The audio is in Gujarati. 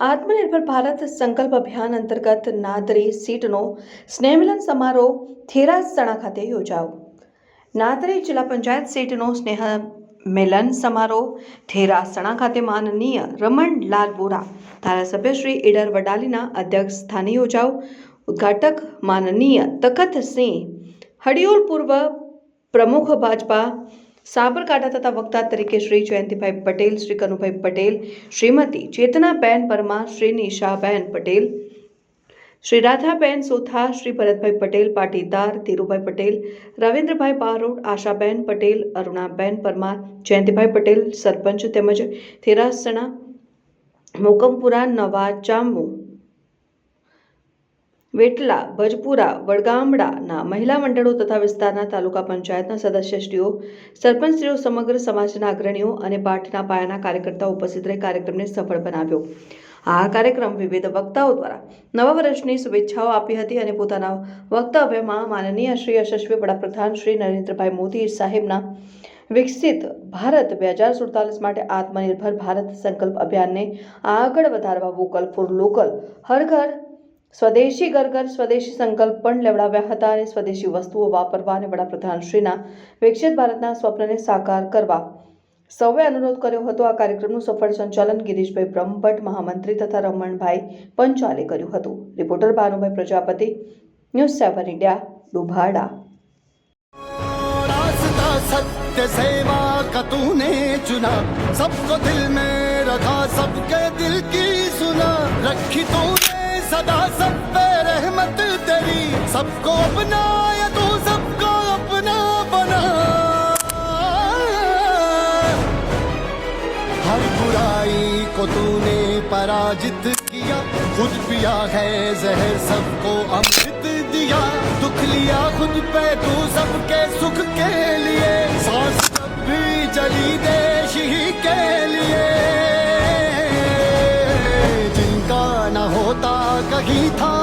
આત્મનિર્ભર ભારત સંકલ્પ અભિયાન અંતર્ગત નાદરી સીટનો સ્નેહમિલન સમારોહ થેરાસણા ખાતે યોજાયો. નાદરી જિલ્લા પંચાયત સીટનો સ્નેહ મિલન સમારોહ થેરાસણા ખાતે માનનીય રમણલાલ બોરા ધારાસભ્ય શ્રી ઈડર વડાલીના અધ્યક્ષ સ્થાને યોજાયો. ઉદ્ઘાટક માનનીય તખતસિંહ હડિયોલ પૂર્વ પ્રમુખ ભાજપા સાબરકાંઠા તથા વક્તા તરીકે શ્રી જયંતિભાઈ પટેલ, શ્રી કનુભાઈ પટેલ, શ્રીમતી ચેતનાબેન પરમાર શ્રી નિશાબેન પટેલ, શ્રી રાધાબેન સોથા, શ્રી ભરતભાઈ પટેલ, પાટીદાર ધીરુભાઈ પટેલ, રવિન્દ્રભાઈ બારોટ, આશાબેન પટેલ, અરુણાબેન પરમાર, જયંતિભાઈ પટેલ, સરપંચ તેમજ થેરાસણા મોકમપુરા, નવા ચામુ વેટલા, ભજપુરા વડગામડાના મહિલા મંડળો તથા વિસ્તારના તાલુકા પંચાયતના સદસ્યશ્રીઓ, સરપંચશ્રીઓ સમગ્ર સમાજના અગ્રણીઓ અને પાઠના પાયાના કાર્યકર્તાઓ ઉપસ્થિત રહી કાર્યક્રમને સફળ બનાવ્યો. આ કાર્યક્રમ વિવિધ વક્તાઓ દ્વારા નવા વર્ષની શુભેચ્છાઓ આપી હતી અને પોતાના વક્તવ્યમાં માનનીય શ્રી યશસ્વી વડાપ્રધાન શ્રી નરેન્દ્રભાઈ મોદી સાહેબના વિકસિત ભારત બે હજાર સુડતાલીસ માટે આત્મનિર્ભર ભારત સંકલ્પ અભિયાનને આગળ વધારવા વોકલ ફોર લોકલ, હર ઘર સ્વદેશી ઘર ઘર સ્વદેશી સંકલ્પ પણ લેવડાવ્યા હતા અને સ્વદેશી વસ્તુઓ વાપરવા અને વડાપ્રધાનશ્રીના વિકસિત ભારતના સ્વપ્નને સાકાર કરવા સૌએ અનુરોધ કર્યો હતો આ કાર્યક્રમનું સફળ સંચાલન ગિરીશભાઈ બ્રહ્મભટ્ટ મહામંત્રી તથા રમણભાઈ પંચાલે કર્યું હતું reporter Bhanubhai Prajapati news seven India ડુભાડા रास्ता सत्य सेवा का तूने चुना सबको दिल में रखा सबके दिल की सुना रखी तूने सदा सब पे रहमत तेरी। सबको अपना या तू सबको अपना बना। हर बुराई को तूने पराजित किया। खुद पिया है जहर, सबको अमृत दिया। दुख लिया खुद पे, तू सबके सुख के लिए। 那个吉他。